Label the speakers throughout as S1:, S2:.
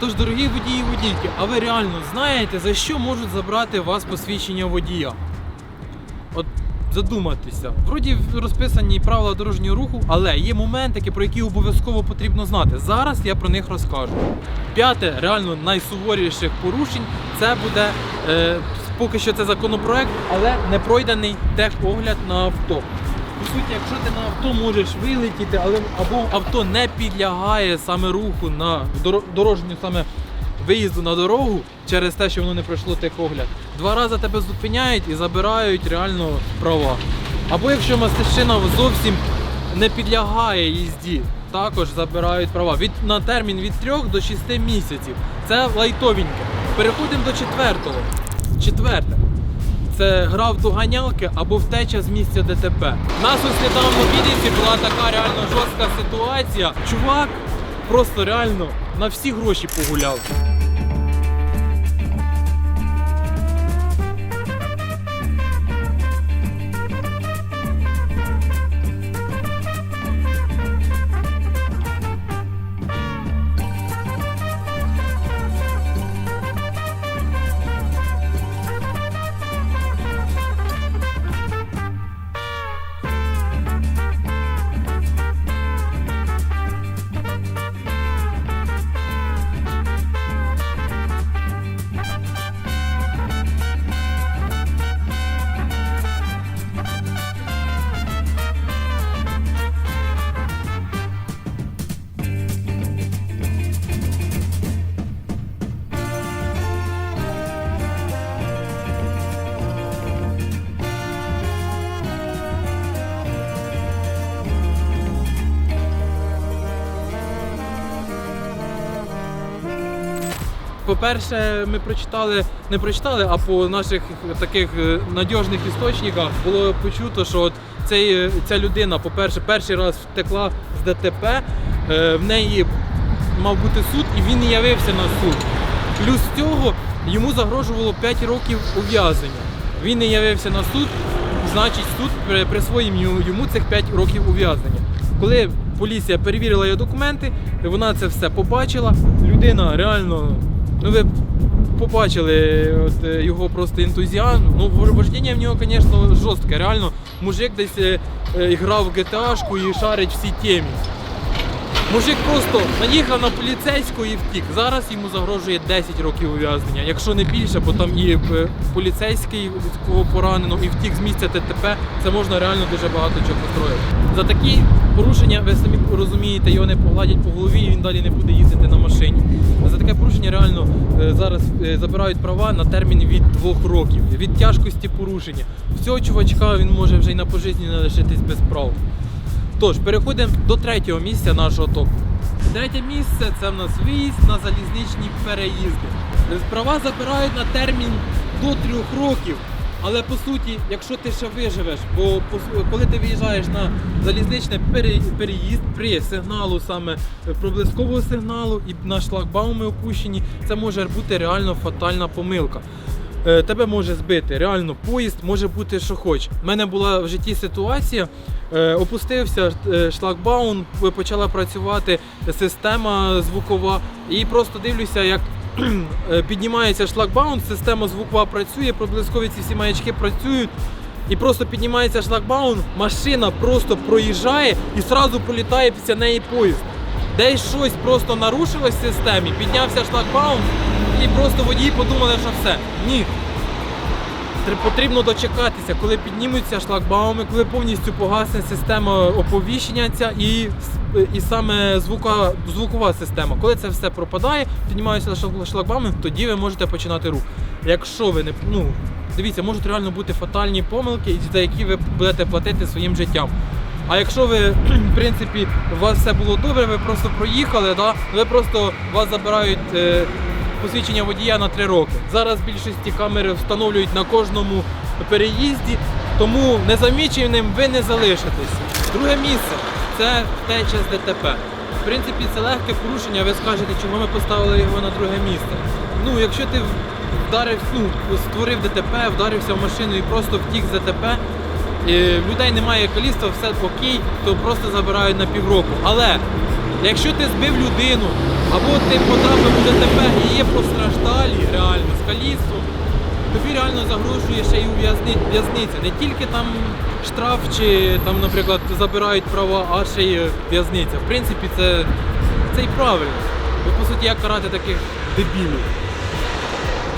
S1: Тож, дорогі водії водійки, а ви реально знаєте, за що можуть забрати вас посвідчення водія? От задуматися. Вроді розписані правила дорожнього руху, але є моментики, про які обов'язково потрібно знати. Зараз я про них розкажу. П'яте, реально найсуворіших порушень це буде е, поки що це законопроект, але не пройдений техогляд на авто. По суті, якщо ти на авто можеш вилетіти, але або авто не підлягає саме руху на дорожню саме виїзду на дорогу через те, що воно не пройшло техогляд, два рази тебе зупиняють і забирають реально права. Або якщо мастищина зовсім не підлягає їзді, також забирають права. Від, на термін від 3 до 6 місяців. Це лайтовеньке. Переходимо до четвертого. Четверте. Це гра в доганялки або втеча з місця ДТП. У Нас ось недавно в була така реально жорстка ситуація. Чувак просто реально на всі гроші погуляв. По-перше, ми прочитали, не прочитали, а по наших таких е, надіжних істочниках було почуто, що от цей, е, ця людина, по-перше, перший раз втекла з ДТП, е, в неї мав бути суд, і він не явився на суд. Плюс цього йому загрожувало 5 років ув'язнення. Він не явився на суд, значить суд присвоїв йому цих 5 років ув'язнення. Коли поліція перевірила його документи, вона це все побачила. Людина реально, ну ви побачили от, е, його просто ентузіазм. Ну, вождіння в нього, звісно, жорстке. Реально, мужик десь е, е, грав в GTA-шку і шарить всі темі. Мужик просто наїхав на поліцейського і втік. Зараз йому загрожує 10 років ув'язнення, якщо не більше, бо там і поліцейський, кого поранено, і втік з місця ТТП, це можна реально дуже багато чого построїти. За такі порушення, ви самі розумієте, його не погладять по голові, і він далі не буде їздити на машині. За таке порушення реально е, зараз е, забирають права на термін від 2 років, від тяжкості порушення. Всього чувачка він може вже й на пожитні не лишитись без прав. Тож, переходимо до третього місця нашого топу. Третє місце це в нас виїзд на залізничні переїзди. Права забирають на термін до трьох років. Але по суті, якщо ти ще виживеш, бо коли ти виїжджаєш на залізничний переїзд при сигналу саме е, проблискового сигналу і на шлагбауми опущені, це може бути реально фатальна помилка. Е, Тебе може збити реально поїзд, може бути що хоч. У мене була в житті ситуація, е, опустився шлагбаум, почала працювати система звукова, і просто дивлюся, як піднімається шлагбаум, система звукова працює, проблискові ці всі маячки працюють. І просто піднімається шлагбаум, машина просто проїжджає і одразу політає після неї поїзд. Десь щось просто нарушилось в системі, піднявся шлагбаум, і просто водії подумали, що все. Ні. Тр- Потрібно дочекатися, коли піднімуться шлагбауми, коли повністю погасне система оповіщення ця і, і саме звука, звукова система. Коли це все пропадає, піднімаються шл- шлагбауми, тоді ви можете починати рух. Якщо ви не ну, дивіться, можуть реально бути фатальні помилки, за які ви будете платити своїм життям. А якщо ви, в принципі, у вас все було добре, ви просто проїхали, да, ви просто вас забирають е, посвідчення водія на 3 роки. Зараз більшості камери встановлюють на кожному переїзді, тому незаміченим ви не залишитесь. Друге місце це втеча з ДТП. В принципі, це легке порушення, ви скажете, чому ми поставили його на друге місце. Ну, якщо ти вдарив, ну, створив ДТП, вдарився в машину і просто втік з ДТП, е, людей немає коліста, все окей, то просто забирають на півроку. Але Якщо ти збив людину, або ти потрапив у ДТП і є постраждалі, реально, з каліцтвом, тобі реально загрожує ще й ув'язни- в'язниця. Не тільки там штраф чи там, наприклад, забирають права, а ще й в'язниця. В принципі, це, це і правильно. Бо по суті, як карати таких дебілів.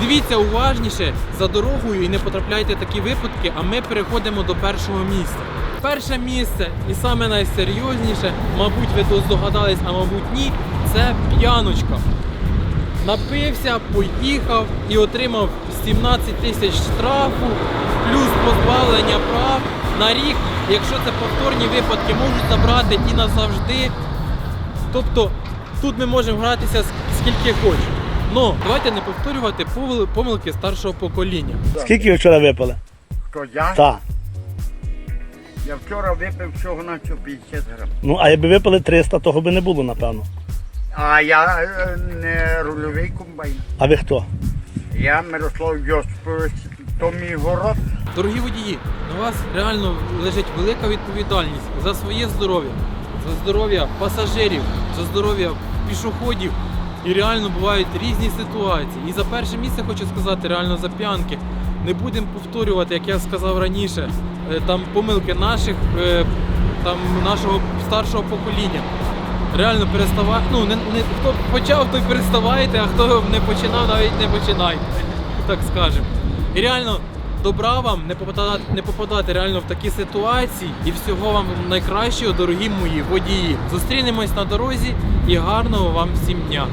S1: Дивіться уважніше за дорогою і не потрапляйте в такі випадки, а ми переходимо до першого місця. Перше місце і саме найсерйозніше, мабуть, ви тут здогадались, а мабуть ні, це п'яночка. Напився, поїхав і отримав 17 тисяч штрафу, плюс позбавлення прав на рік. Якщо це повторні випадки, можуть забрати і назавжди. Тобто тут ми можемо гратися скільки хочемо. Ну, давайте не повторювати помилки старшого покоління.
S2: Скільки вчора випили?
S3: Хто я?
S2: Так.
S3: Я вчора випив всього на 50 грам.
S2: Ну, а якби випили 300, того би не було, напевно.
S3: А я е, не рульовий комбайн.
S2: А ви хто?
S3: Я Мирослав Йосипович, то мій город.
S1: Дорогі водії, на вас реально лежить велика відповідальність за своє здоров'я, за здоров'я пасажирів, за здоров'я пішоходів. І реально бувають різні ситуації. І за перше місце хочу сказати, реально за п'янки. Не будемо повторювати, як я сказав раніше, там помилки наших, е, там нашого старшого покоління. Реально переставати. Ну, не, не хто почав, той переставайте, а хто не починав, навіть не починайте. Так скажемо. І реально добра вам не попадати, не попадати реально в такі ситуації. І всього вам найкращого, дорогі мої водії. Зустрінемось на дорозі і гарного вам всім дня.